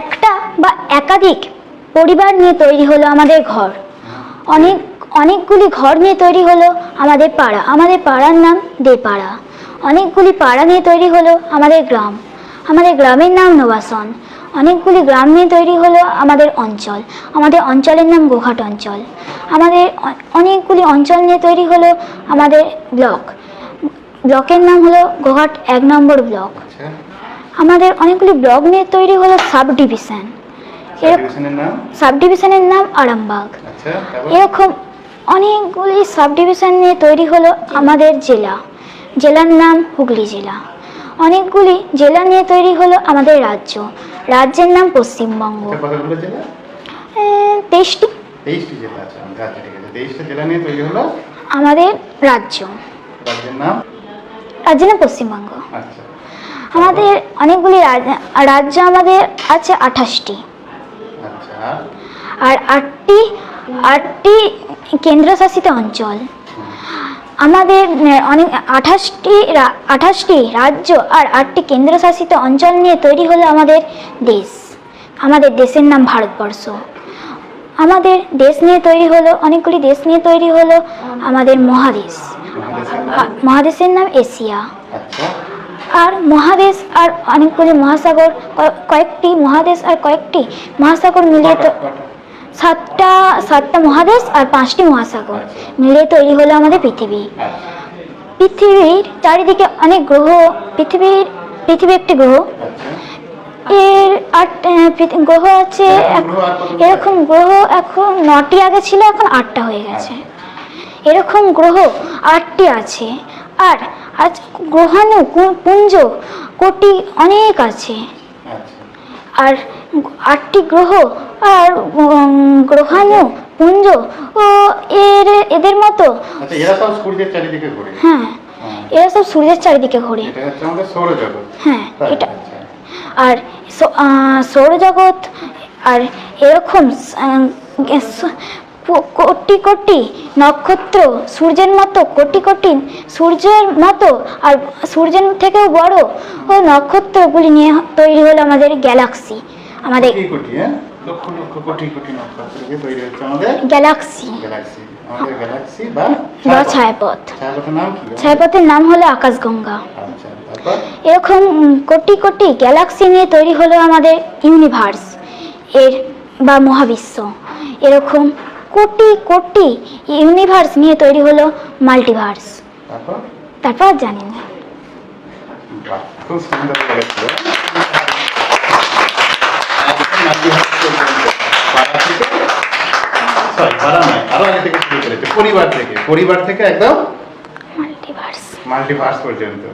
একটা বা একাধিক পরিবার নিয়ে তৈরি হলো আমাদের ঘর। অনেক, অনেকগুলি ঘর নিয়ে তৈরি হলো আমাদের পাড়া। আমাদের পাড়ার নাম দেপাড়া। অনেকগুলি পাড়া নিয়ে তৈরি হলো আমাদের গ্রাম। আমাদের গ্রামের নাম নবাসন। অনেকগুলি গ্রাম নিয়ে তৈরি হলো আমাদের অঞ্চল। আমাদের অঞ্চলের নাম গোঘাট অঞ্চল। আমাদের অনেকগুলি অঞ্চল নিয়ে তৈরি হলো আমাদের ব্লক। ব্লকের নাম হলো গোঘাট এক নম্বর ব্লক। আচ্ছা। আমাদের অনেকগুলি ব্লক নিয়ে তৈরি হলো সাব ডিভিশন। সাব ডিভিশনের নাম? আরামবাগ। আচ্ছা এরকম অনেকগুলি সাব ডিভিশন নিয়ে তৈরি হলো আমাদের জেলা। জেলার নাম হুগলি জেলা। অনেকগুলি জেলা নিয়ে তৈরি হলো আমাদের রাজ্য। রাজ্যের নাম পশ্চিমবঙ্গ। তেইশটি। আচ্ছা তেইশটা হলো? আমাদের রাজ্য। রাজ্যের নাম? রাজ্যের নাম পশ্চিমবঙ্গ। আচ্ছা। আমাদের অনেকগুলি রাজ্য আমাদের আছে আঠাশটি। আচ্ছা। আর আটটি আটটি কেন্দ্রশাসিত অঞ্চল। আমাদের অনেক আঠাশটি আঠাশটি রাজ্য আর আটটি কেন্দ্রশাসিত অঞ্চল নিয়ে তৈরি হলো আমাদের দেশ। আমাদের দেশের নাম ভারতবর্ষ। আমাদের দেশ নিয়ে তৈরি হলো অনেকগুলি দেশ নিয়ে তৈরি হলো আমাদের মহাদেশ। মহাদেশের নাম এশিয়া। আচ্ছা। আর মহাদেশ আর অনেকগুলি মহাসাগর কয়েকটি মহাদেশ আর কয়েকটি মহাসাগর মিলিয়ে? সাতটা সাতটা মহাদেশ আর পাঁচটি মহাসাগর মিলিয়ে তৈরি হলো আমাদের পৃথিবী। আচ্ছা পৃথিবীর চারিদিকে অনেক গ্রহ পৃথিবীর পৃথিবী একটি গ্রহ। আচ্ছা। এর আট গ্রহ আছে এরকম গ্রহ? এরকম এখন নটি আগে ছিল এখন আটটা হয়ে গেছে। এরকম গ্রহ আটটি আছে। আর আজ গ্রহাণু পুঞ্জ কোটি অনেক আছে। আচ্ছা। আর আটটি গ্রহ আর গ্রহাণু পুঞ্জ ও এর এদের মতো। আচ্ছা এরা সব সূর্যের চারিদিকে ঘুরে। হ্যাঁ হ্যাঁ। এরা সব সূর্যের চারিদিকে ঘোরে। এটা হ্যাঁ এটা। আচ্ছা। আর সৌরজগৎ আর এরকম কোটি কোটি নক্ষত্র সূর্যের মতো কোটি কোটি সূর্যের মতো আর সূর্যের থেকেও বড় ও নক্ষত্রগুলি নিয়ে তৈরি হলো আমাদের গ্যালাক্সি। আমাদের কোটি কোটি লক্ষ লক্ষ কোটি কোটি নক্ষত্র দিয়ে তৈরি হচ্ছে গ্যালাক্সি। গ্যালাক্সি। আমাদের গ্যালাক্সি বা ছায়াপথ। ছায়াপথ। ছায়াপথের নাম কি? ছায়াপথের নাম হলো আকাশগঙ্গা। আচ্ছা এরকম কোটি কোটি গ্যালাক্সি নিয়ে তৈরি হলো আমাদের ইউনিভার্স এর বা মহাবিশ্ব। এরকম কোটি কোটি ইউনিভার্স নিয়ে তৈরি হলো মাল্টিভার্স তারপর? জানি না। পরিবার থেকে পরিবার থেকে একদম মাল্টিভার্স মাল্টিভার্স পর্যন্ত।